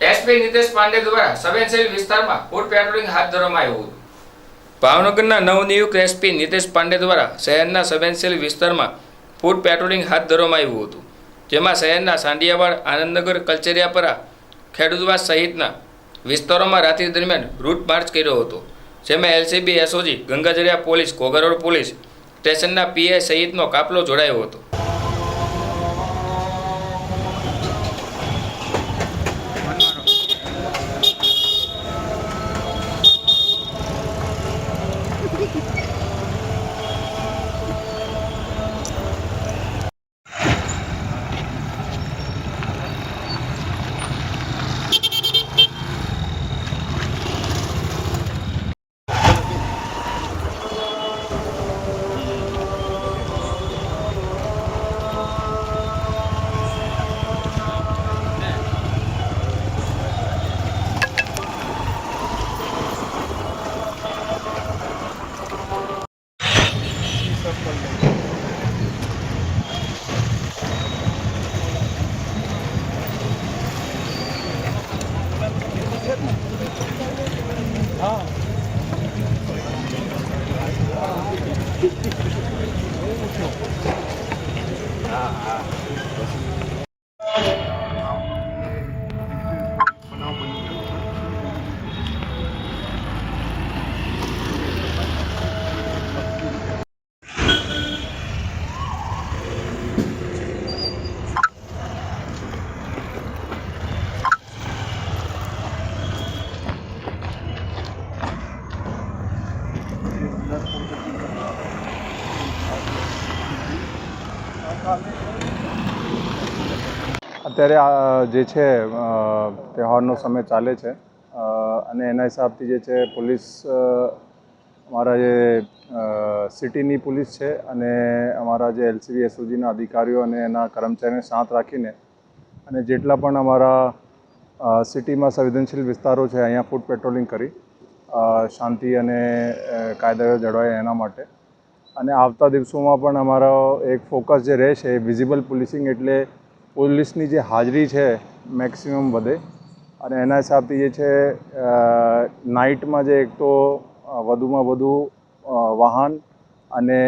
SP Nitesh Pandey દ્વારા સંવેદનશીલ વિસ્તારમાં ફૂડ પેટ્રોલિંગ હાથ ધરવામાં આવ્યું હતું. ભાવનગરના નવનિયુક્ત એસપી નિતેશ પાંડે દ્વારા શહેરના સંવેદનશીલ વિસ્તારમાં ફૂડ પેટ્રોલિંગ હાથ ધરવામાં આવ્યું હતું. જેમાં શહેરના સાંડિયાવાડ, આનંદનગર, કલચરિયાપરા, ખેડૂતવાસ સહિતના વિસ્તારોમાં રાત્રિ દરમિયાન રૂટ માર્ચ કર્યો હતો. જેમાં એલસીબી એસઓજી ગંગાજરિયા પોલીસ કોગરોડ પોલીસ, સ્ટેશનના પીએ સહિતનો કાફલો જોડાયો હતો. Gracias. અત્યારે આ જે છે તહેવારનો સમય ચાલે છે. અને એના હિસાબથી જે છે, પોલીસ અમારા જે સિટીની પોલીસ છે અને અમારા જે એલસીબી, એસઓજીના અધિકારીઓ અને એના કર્મચારીઓને સાથ રાખીને અને જેટલા પણ અમારા સિટીમાં સંવેદનશીલ વિસ્તારો છે, અહીંયા ફૂડ પેટ્રોલિંગ કરી શાંતિ અને કાયદા જળવાય એના માટે અને આવતા દિવસોમાં પણ અમારો એક ફોકસ જે રહેશે એ વિઝિબલ પોલીસિંગ એટલે પોલીસની જે હાજરી છે મેક્સિમમ વધે. અને એના હિસાબથી જે છે નાઇટમાં જે એક તો વધુમાં વધુ વાહન અને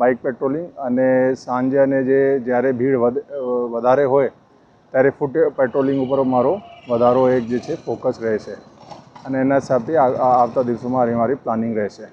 બાઇક પેટ્રોલિંગ અને સાંજે અને જે જ્યારે ભીડ વધારે હોય ત્યારે ફૂટ પેટ્રોલિંગ ઉપર મારો વધારો એક જે છે ફોકસ રહેશે. અને એના હિસાબથી આવતા દિવસોમાં મારી પ્લાનિંગ રહેશે.